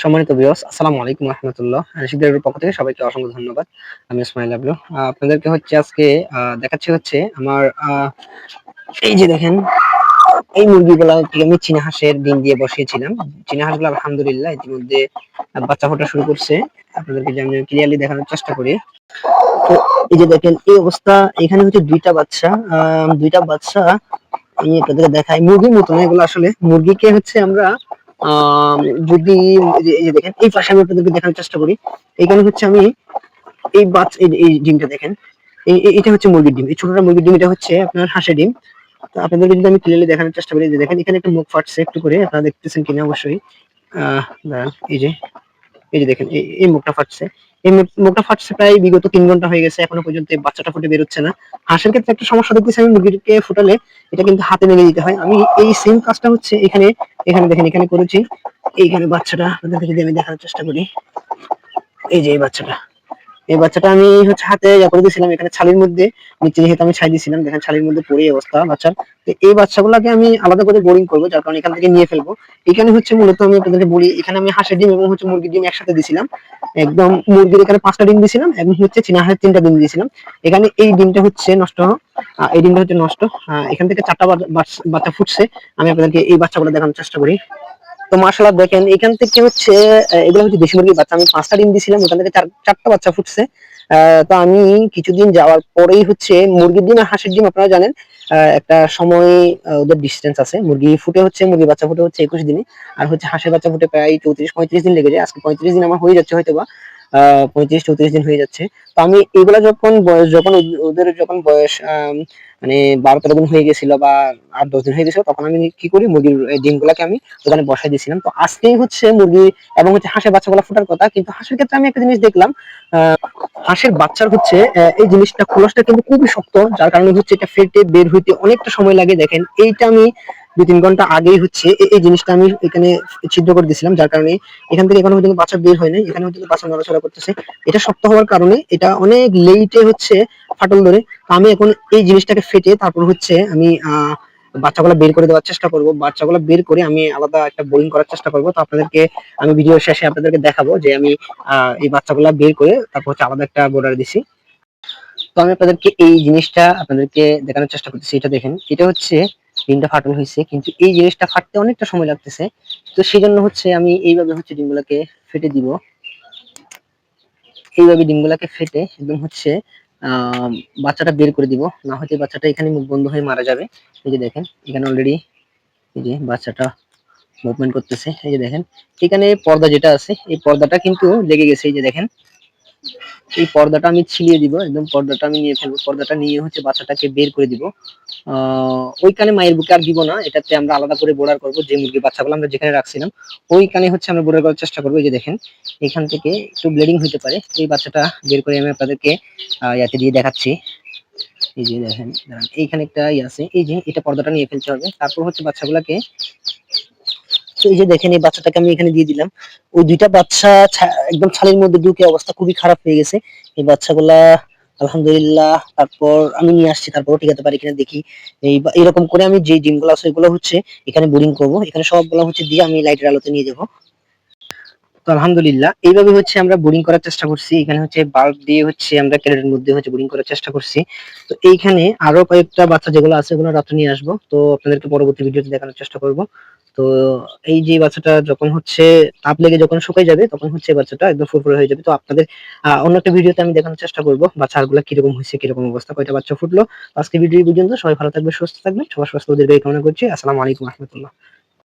সম্মানিত বিয়স আসসালামু আলাইকুম রহমতুল্লাহ। ঋষিকদের পক্ষ থেকে সবাইকে অসংখ্য ধন্যবাদ। আমি ইসমাইল আবলু। আপনাদেরকে হচ্ছে আজকে দেখাচ্ছি হচ্ছে আমার এই যে দেখেন, এই মুরগিগুলা আমি চীনা হাঁসের ডিম দিয়ে বসিয়েছিলাম। চীনা হাঁসগুলো আলহামদুলিল্লাহ ইতিমধ্যে বাচ্চা ফোটা শুরু করছে। আপনাদেরকে যে আমি ক্লিয়ারলি দেখানোর চেষ্টা করি। তো এই যে দেখেন, এই অবস্থা, এখানে হচ্ছে দুইটা বাচ্চা। দুইটা বাচ্চা, আমি আপনাদেরকে দেখাই। মুরগির মতন এগুলো আসলে। মুরগিকে হচ্ছে আমরা যদি দেখেন, এই পাশে আমি আপনাদেরকে দেখানোর চেষ্টা করি। এখানে হচ্ছে আমি এই বাচ্চ এই ডিমটা দেখেন এটা হচ্ছে মুরগির ডিম। এই ছোটটা মুরগির ডিম, এটা হচ্ছে আপনার হাঁসের ডিম। তো আপনাদেরকে যদি আমি ক্লিয়ারলি দেখানোর চেষ্টা করি, যে দেখেন, এখানে একটা মুখ ফাটছে একটু করে, আপনারা দেখতেছেন কিনা অবশ্যই। আহ এই যে এই যে দেখেন, এই- মুখটা ফাটছে। এই মুখটা ফাটছে প্রায় বিগত তিন ঘণ্টা হয়ে গেছে, এখনও পর্যন্ত বাচ্চাটা ফুটে বেরোচ্ছে না। হাঁসের ক্ষেত্রে একটা সমস্যা দেখতেছি, আমি মুরগিকে ফুটালে এটা কিন্তু হাতে মেরে দিতে হয়। আমি এই সেম কাজটা হচ্ছে এখানে এখানে দেখেন, এখানে করেছি। এইখানে বাচ্চাটা আপনাদেরকে যদি আমি দেখানোর চেষ্টা করি। এই যে এই বাচ্চাটা। এই বাচ্চাটা আমি হচ্ছে হাতে ইয়া করে দিয়েছিলাম, এখানে ছালির মধ্যে, নিচে যেহেতু আমি ছাই দিয়েছিলাম, দেখেন ছালির মধ্যে পড়ে অবস্থা বাচ্চার। তো এই বাচ্চাগুলোকে আমি আলাদা করে বোরিং করব, যার কারণে এখান থেকে নিয়ে ফেলব। এখানে হচ্ছে মূলত আমি আপনাদেরকে বলি, এখানে আমি হাঁসের ডিম এবং হচ্ছে মুরগির ডিম একসাথে দিয়েছিলাম। একদম মুরগির এখানে পাঁচটা ডিম দিয়েছিলাম এবং হচ্ছে চীনা হাঁসের তিনটা ডিম দিয়েছিলাম। এখানে এই ডিমটা হচ্ছে নষ্ট এই ডিমটা হচ্ছে নষ্ট। এখান থেকে চারটা বাচ্চা ফুটছে। আমি আপনাদেরকে এই বাচ্চাগুলো দেখানোর চেষ্টা করি। তো মার্শাল্লাহ দেখেন, এখান থেকে হচ্ছে এগুলো হচ্ছে দেশি মুরগির বাচ্চা। আমি পাঁচটা ডিম দিয়েছিলাম ওখান থেকে চার- চারটা বাচ্চা ফুটছে। তো আমি কিছুদিন যাওয়ার পরেই হচ্ছে মুরগির ডিম আর হাঁসের ডিম, আপনারা জানেন একটা সময় ওদের ডিস্টেন্স আছে। মুরগি ফুটে হচ্ছে মুরগি বাচ্চা ফুটে হচ্ছে একুশ দিনে। আর হচ্ছে হাঁসের বাচ্চা ফুটে প্রায় চৌত্রিশ, পঁয়ত্রিশ দিন লেগে যায়। আজকে পঁয়ত্রিশ দিন আমার হয়ে যাচ্ছে হয়তো বা পঁয়ত্রিশ চৌত্রিশ দিন হয়ে যাচ্ছে। তো আমি এগুলা যখন বয়স, যখন ওদের যখন বয়স মানে বারো তেরো দিন হয়ে গেছিল বা আট দশ দিন হয়ে গেছিল, তখন আমি কি করি? মুরগির ডিমগুলাকে আমি ওখানে বসাই দিয়েছিলাম। তো আজকেই হচ্ছে মুরগি এবং হচ্ছে হাঁসের বাচ্চাগুলো ফোটার কথা, কিন্তু হাঁসের ক্ষেত্রে আমি একটা জিনিস দেখলাম হাঁসের বাচ্চার হচ্ছে এই জিনিসটা, খোলসটা কিন্তু খুবই শক্ত, যার কারণে হচ্ছে এটা ফেটে বের হইতে অনেকটা সময় লাগে। দেখেন, এইটা আমি দুই তিন ঘণ্টা আগেই হচ্ছে এই জিনিসটা আমি এখানে ছিদ্র করে দিয়েছিলাম, যার কারণে এখান থেকে এখনও পর্যন্ত বাচ্চা বের হয় নাই এখানে পর্যন্ত বাচ্চা নড়াচড়া করতেছে। এটা শক্ত হওয়ার কারণে এটা অনেক লেটে হচ্ছে ফাটল ধরে। আমি এখন এই জিনিসটাকে ফেটে তারপর হচ্ছে আমি, আহ, বাচ্চাগুলো বের করে দেওয়ার চেষ্টা করব। বাচ্চাগুলো বের করে আমি আলাদা একটা বোরিং করার চেষ্টা করব। তো আপনাদেরকে আমি ভিডিও শেষে আপনাদেরকে দেখাবো যে আমি এই বাচ্চাগুলো বের করে তারপর হচ্ছে আলাদা একটা বোর্ডার দিছি। তো আমি আপনাদেরকে এই জিনিসটা আপনাদেরকে দেখানোর চেষ্টা করতেছি, এটা দেখেন। এটা হচ্ছে ডিমটা ফাটানো হয়েছে, কিন্তু এই জিনিসটা ফাটতে অনেকটা সময় লাগতেছে। তো সেই জন্য হচ্ছে আমি এইভাবে হচ্ছে ডিমগুলোকে ফেটে দিব। এইভাবে ডিমগুলোকে ফেটে একদম হচ্ছে, আহ, বাচ্চাটা বের করে দিব। না হয়তো বাচ্চাটা এখানে মুখ বন্ধ হয়ে মারা যাবে। এই যে দেখেন, এখানে অলরেডি এই যে বাচ্চাটা মুভমেন্ট করতেছে। এই যে দেখেন, এখানে পর্দা যেটা আছে, এই পর্দাটা কিন্তু লেগে গেছে। এই যে দেখেন, এই পর্দাটা আমি ছিলিয়ে দিব। একদম পর্দাটা আমি নিয়ে ফেলব। পর্দাটা নিয়ে হচ্ছে বাচ্চাটাকে বের করে দিব। আহ ওইখানে মায়ের বুকে আর দিব না, এটাতে আমরা আলাদা করে বোর্ডার করব যে মুরগির বাচ্চাগুলো আমরা যেখানে রাখছিলাম, ওইখানে হচ্ছে আমরা বোর্ডার করার চেষ্টা করব। এই যে দেখেন, এখান থেকে একটু ব্লিডিং হতে পারে। এই বাচ্চাটা বের করে আমি আপনাদেরকে ইয়াতে দিয়ে দেখাচ্ছি। এই যে দেখেন এইখানে একটা ইয়ে আছে। এই যে এটা পর্দাটা নিয়ে ফেলতে হবে। তারপর হচ্ছে বাচ্চাগুলোকে তো এই যে দেখেন, এই বাচ্চাটাকে আমি এখানে দিয়ে দিলাম। ওই দুইটা বাচ্চা একদম ছালের মধ্যে ঢুকে অবস্থা খুবই খারাপ হয়ে গেছে। এই বাচ্চাগুলা আলহামদুলিল্লাহ, তারপর আমি নিয়ে আসছি তারপরও টিকাতে পারি কিনা দেখি। এই এরকম করে আমি যে ডিমগুলো আছে ওগুলো হচ্ছে এখানে বোরিং করব। এখানে সবগুলো হচ্ছে দিয়ে আমি লাইটের আলোতে নিয়ে যাব। তো আলহামদুলিল্লাহ। এইভাবে হচ্ছে আমরা বোরিং করার চেষ্টা করছি। এখানে হচ্ছে বাল্ব দিয়ে হচ্ছে আমরা ক্যারেটের মধ্যে হচ্ছে বোরিং করার চেষ্টা করছি। তো এইখানে আরও কয়েকটা বাচ্চা যেগুলো আছে ওগুলো রাত্রে নিয়ে আসব। তো আপনাদেরকে পরবর্তী ভিডিওতে দেখানোর চেষ্টা করব। তো এই যে বাচ্চাটা যখন হচ্ছে তাপ লেগে যখন শুকাই যাবে, তখন হচ্ছে বাচ্চাটা একদম ফুরফুরে হয়ে যাবে। তো আপনাদের অন্য একটা ভিডিওতে আমি দেখানোর চেষ্টা করব বাচ্চাগুলো কীরকম হয়েছে, কীরকম অবস্থা, কয়টা বাচ্চা ফুটলো। আজকে ভিডিও পর্যন্ত। সবাই ভালো থাকবে সুস্থ থাকবেন। সবার স্বাস্থ্য দীর্ঘায়ু কামনা করছি। আসসালামু আলাইকুম রহমতুল্লাহ।